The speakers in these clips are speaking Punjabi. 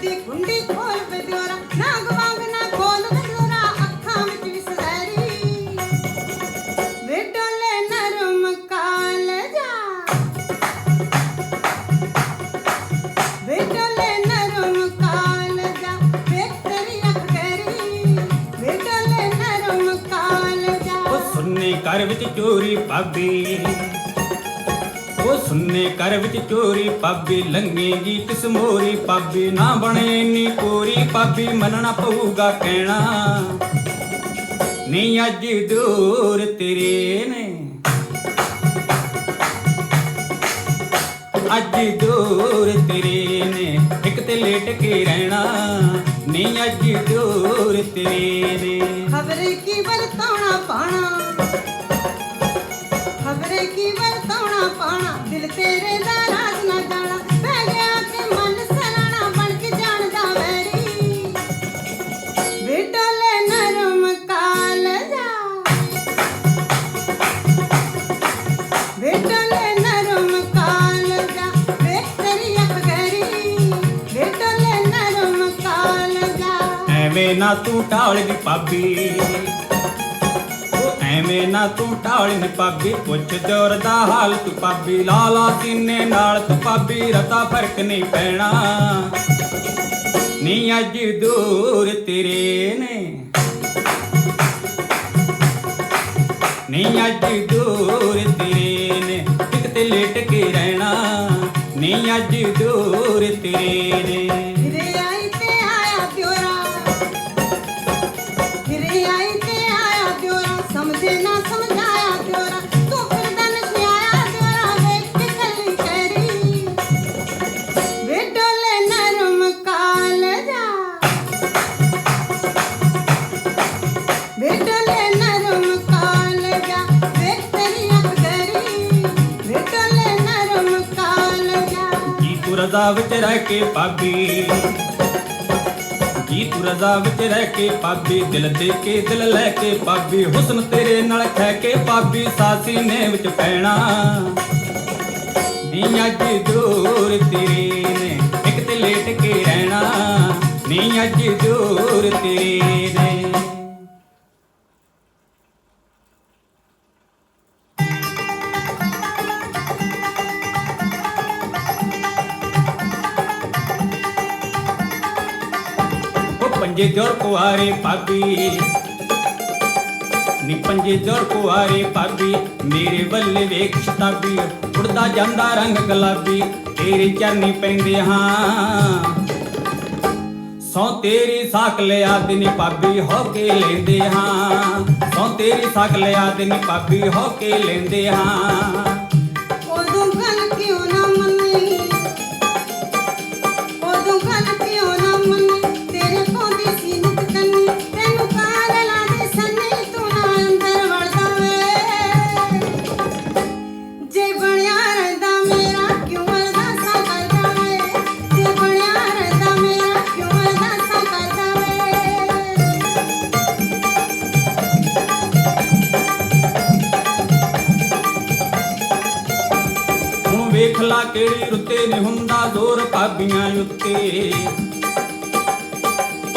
ਦੀ ਖੁੰਡੀ ਖੋਲ ਬਦਿਓਰਾ ਨਾਗ ਵਾਂਗ ਨਾ ਖੋਲ ਬਦਿਓਰਾ ਅੱਖਾਂ ਵਿੱਚ ਵੀ ਸਜ਼ੈਰੀ ਵੇ ਡੋਲੇ ਨਰਮ ਕਾਲ ਜਾ। ਵੇ ਡੋਲੇ ਨਰਮ ਕਾਲ ਜਾ, ਵੇ ਤੇਰੀ ਅੱਖ ਕਰੀ ਵੇ ਡੋਲੇ ਨਰਮ ਕਾਲ ਜਾ। ਉਹ ਸੁਣਨੀ ਘਰ ਵਿੱਚ ਚੋਰੀ ਭਾਬੀ। ਉਹ ਸੁੰਨੇ ਕਰ ਵਿੱਚ ਚੋਰੀ ਪਾਬੀ ਲੰਗੇਗੀ ਕਿਸ ਮੋਰੀ ਪਾਬੀ ਨਾ ਬਣੇ ਨੀ ਕੋਰੀ ਪਾਬੀ ਮੰਨਣਾ ਪਊਗਾ ਕਹਿਣਾ। ਨਹੀਂ, ਅੱਜ ਦੂਰ ਤੇਰੇ ਨੇ। ਅੱਜ ਦੂਰ ਤੇਰੇ ਨੇ। ਇੱਕ ਤੇ ਲੇਟ ਕੇ ਰਹਿਣਾ। ਨਹੀਂ, ਅੱਜ ਦੂਰ ਤੇਰੇ ਨੇ। ਖਬਰੇ ਕੀ ਵਰਤਾਉਣਾ ਪਾਣਾ? ਖਬਰੇ ਕੀ ਵਰਤਾਉਣਾ ਪਾਣਾ ਦਿਲ ਤੇਰੇ ਦਾ ਰਾਜ ਨਾ ਜਾਣਾ। ਬਹਿ ਗਿਆ ਕਿ ਮਨ ਸਰਾਣਾ, ਬਣ ਕੇ ਜਾਣਦਾ ਵੈਰੀ। ਵਿਟੋਲੇ ਨਰਮ ਕਾਲ ਜਾ। ਵਿਟੋਲੇ ਨਰਮ ਕਾਲ ਜਾ। ਵੇ ਤੇਰੀ ਅੱਖ ਗਰੀ ਵਿਟੋਲੇ ਨਰਮ ਕਾਲ ਜਾ। ਐਵੇਂ ਨਾ ਤੂੰ ਢਾਲ ਦੀ ਪਾਬੀ ਐਵੇਂ ਨਾ ਤੂੰ ਢਾਲ ਨੀ ਪਾਬੀ ਪੁੱਛ ਜੋਰ ਦਾ ਹਾਲ, ਤੂੰ ਪਾਬੀ ਲਾਲਾ ਸੀਨੇ ਨਾਲ, ਤੂੰ ਪਾਬੀ ਰਤਾ ਫ਼ਰਕ ਨਹੀਂ ਪੈਣਾ। ਨੀ ਅੱਜ ਦੂਰ ਤੇਰੇ ਨੇ। ਨੀ ਅੱਜ ਦੂਰ ਤੇਰੇ ਨੇ। ਇੱਕ ਤੇ ਲੇਟ ਕੇ ਰਹਿਣਾ, ਨੀ ਅੱਜ ਦੂਰ ਤੇਰੇ ਨੇ। ਰਜ਼ਾ ਵਿੱਚ ਰਹਿ ਕੇ ਪਾਬੀ ਜੀ ਤੂੰ ਰਜ਼ਾ ਵਿੱਚ ਰਹਿ ਕੇ ਪਾਬੀ ਦਿਲ ਦੇ ਕੇ ਦਿਲ ਲੈ ਕੇ ਪਾਬੀ ਹੁਸਨ ਤੇਰੇ ਨਾਲ ਖਹਿ ਕੇ ਪਾਬੀ ਸਾਸੀ ਨੇ ਵਿੱਚ ਪੈਣਾ। ਨੀ ਅੱਜ ਦੂਰ ਤੇਰੇ ਨੇ, ਇੱਕ ਤੇ ਲੇਟ ਕੇ ਰਹਿਣਾ। ਨੀ ਅੱਜ ਦੂਰ ਤੇਰੇ ਨੇ ਉਹ ਪੰਜੇ ਜੋਰ ਕੁਆਰੇ ਨੀ ਪੰਜੇ ਜੋਰ ਕੁਆਰੇ ਪਾਬੀ ਮੇਰੇ ਵੱਲ ਵੇਖ ਸ਼ਤਾਬੀ। ਉੜਦਾ ਜਾਂਦਾ ਰੰਗ ਗੁਲਾਬੀ, ਤੇਰੇ ਚਰਨੀ ਪੈਂਦੇ ਹਾਂ। ਸੌ ਤੇਰੀ ਸਾਕ ਲਿਆ ਦਿਨ ਪਾਬੀ ਹੋ ਕੇ ਲੈਂਦੇ ਹਾਂ। ਸੌ ਤੇਰੀ ਸਾਕ ਲਿਆ ਦਿਨ ਪਾਬੀ ਹੋ ਕੇ ਲੈਂਦੇ ਹਾਂ। ਕਿਹੜੀ ਰੁੱਤੇ ਨੇ ਹੁੰਦਾ ਜ਼ੋਰ ਭਾਬੀਆਂ ਉੱਤੇ?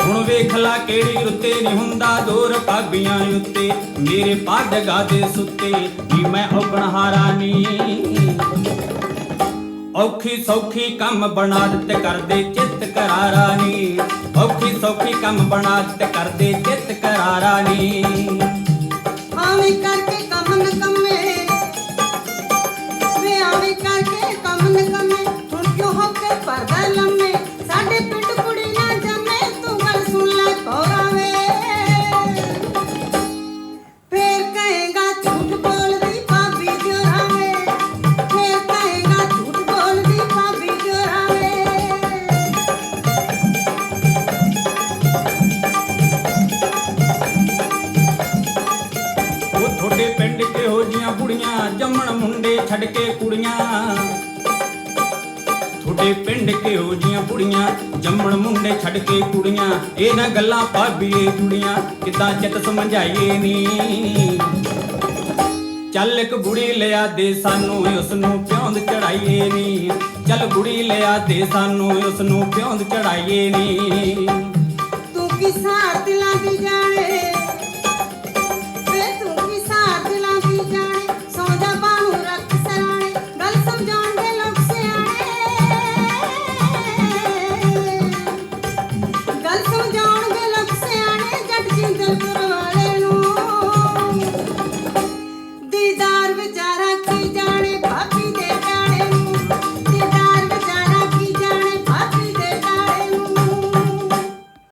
ਹੁਣ ਵੇਖ ਲਾ ਕਿਹੜੀ ਰੁੱਤੇ ਨੇ ਹੁੰਦਾ ਜ਼ੋਰ ਭਾਬੀਆਂ ਉੱਤੇ। ਮੇਰੇ ਪਾਡਗਾ ਦੇ ਸੁੱਤੇ ਨੀ ਮੈਂ ਔਗਣ ਹਾਰਾਨੀ ਔਖੀ ਸੌਖੀ ਕੰਮ ਬਣਾ ਦਿੱਤੇ ਕਰਦੇ ਚਿੱਤ ਕਰਾਰਾ ਨੀ। ਔਖੀ ਸੌਖੀ ਕੰਮ ਬਣਾ ਦਿੱਤੇ ਕਰਦੇ ਚਿੱਤ ਕਰਾਰਾ ਨੀ। ਪਿੰਡ ਕਿਹੋ ਜੀਆਂ ਬੁੜੀਆਂ ਜੰਮਣ ਮੁੰਡੇ ਛੱਡ ਕੇ ਕੁੜੀਆਂ। ਤੁਹਾਡੇ ਪਿੰਡ ਕਿਹੋ ਜੀਆਂ ਬੁੜੀਆਂ ਜੰਮਣ ਮੁੰਡੇ ਛੱਡ ਕੇ ਕੁੜੀਆਂ। ਇਹ ਗੱਲਾਂ ਭਾਬੀਏ ਜੁੜੀਆਂ, ਕਿਦਾਂ ਚਿੱਤ ਸਮਝਾਈਏ ਨੀ। ਚੱਲ ਇੱਕ ਬੁੜੀ ਲਿਆ ਦੇ ਸਾਨੂੰ ਉਸ ਨੂੰ ਪਿਉਂਦ ਚੜਾਈਏ ਨੀ। ਚੱਲ ਬੁੜੀ ਲਿਆ ਦੇ ਸਾਨੂੰ ਉਸ ਨੂੰ ਪਿਉਂਦ ਚੜਾਈਏ ਨੀ। ਤੂੰ ਕਿਸਾਰ ਦਿਲਾਂ ਦੀ ਜਾਣ